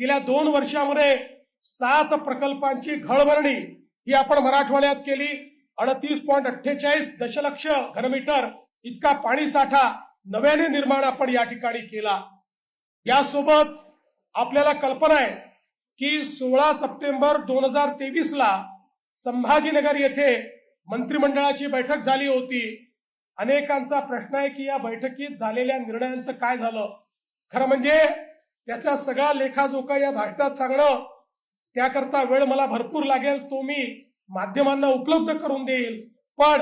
गेल्या दोन वर्षामध्ये सात प्रकल्पांची घळभरणी ही आपण मराठवाड्यात केली. अडतीस पॉईंट अठ्ठेचाळीस दशलक्ष घनमीटर इतका पाणी साठा नव्याने निर्माण आपण या ठिकाणी केला. यासोबत आपल्याला कल्पना आहे की सोळा सप्टेंबर दोन हजार तेवीस ला संभाजीनगर येथे मंत्रिमंडळाची बैठक झाली होती. अनेकांचा प्रश्न आहे की या बैठकीत झालेल्या निर्णयांचं काय झालं? खरं म्हणजे त्याचा सगळा लेखाजोखा या भारतात सांगणं त्याकरता वेळ मला भरपूर लागेल तो मी माध्यमांना उपलब्ध करून देईल. पण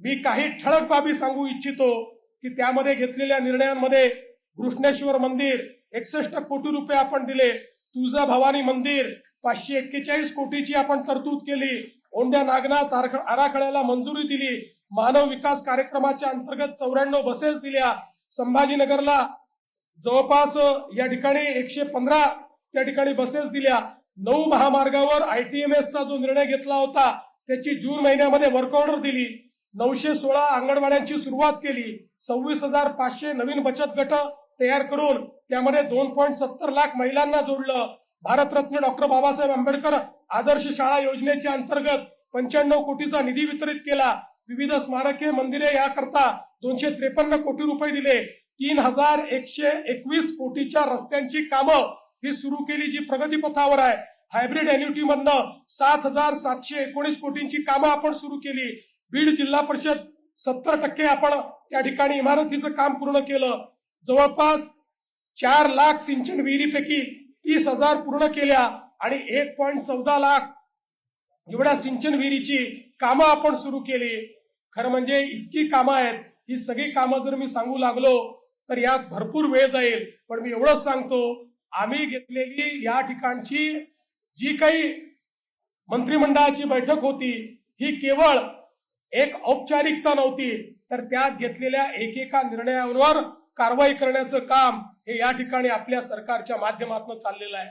मी काही ठळक बाबी सांगू इच्छितो की त्यामध्ये घेतलेल्या निर्णयांमध्ये कृष्णेश्वर मंदिर एकसष्ट कोटी रुपये आपण दिले. तुळजा भवानी मंदिर पाचशे एक्केचाळीस कोटीची आपण तरतूद केली. ओंड्या नागनाथ आराखड्याला मंजुरी दिली. मानव विकास कार्यक्रमाच्या अंतर्गत चौऱ्याण्णव बसेस दिल्या. संभाजीनगरला जवळपास या ठिकाणी एकशे पंधरा त्या ठिकाणी बसेस दिल्या. नऊ महामार्गावर आयटीएमएस चा जो निर्णय घेतला होता त्याची जून महिन्यामध्ये वर्क ऑर्डर दिली. नऊशे सोळा अंगणवाड्यांची सुरुवात केली. सव्वीस हजार पाचशे नवीन बचत गट तयार करून त्यामध्ये दोन पॉईंट सत्तर लाख महिलांना जोडलं. भारतरत्न डॉक्टर बाबासाहेब आंबेडकर आदर्श शाळा योजनेच्या अंतर्गत पंच्याण्णव कोटीचा निधी वितरित केला. विविध स्मारके मंदिरे याकरता दोनशे त्रेपन्न कोटी रुपये दिले. तीन हजार एकशे एकवीस कोटीच्या रस्त्यांची कामं ही सुरू केली जी प्रगतीपथावर आहे. हायब्रिड एन्युटी मधनं सात हजार सातशे एकोणीस कोटींची कामं आपण सुरू केली. बीड जिल्हा परिषद सत्तर टक्के आपण त्या ठिकाणी इमारतीचं काम पूर्ण केलं. जवळपास चार लाख सिंचन विहिरीपैकी तीस हजार पूर्ण केल्या आणि एक पॉईंट चौदा लाख एवढ्या सिंचन विहिरीची कामं आपण सुरू केली. खरं म्हणजे इतकी कामं आहेत. ही सगळी कामं जर मी सांगू लागलो तर यात भरपूर वेळ जाईल. पण मी एवढंच सांगतो आम्ही घेतलेली या ठिकाणची जी काही मंत्रिमंडळाची बैठक होती ही केवळ एक औपचारिकता नव्हती. तर त्यात घेतलेल्या एकेका निर्णयांवर कारवाई करण्याचं काम हे या ठिकाणी आपल्या सरकारच्या माध्यमातून चाललेलं आहे.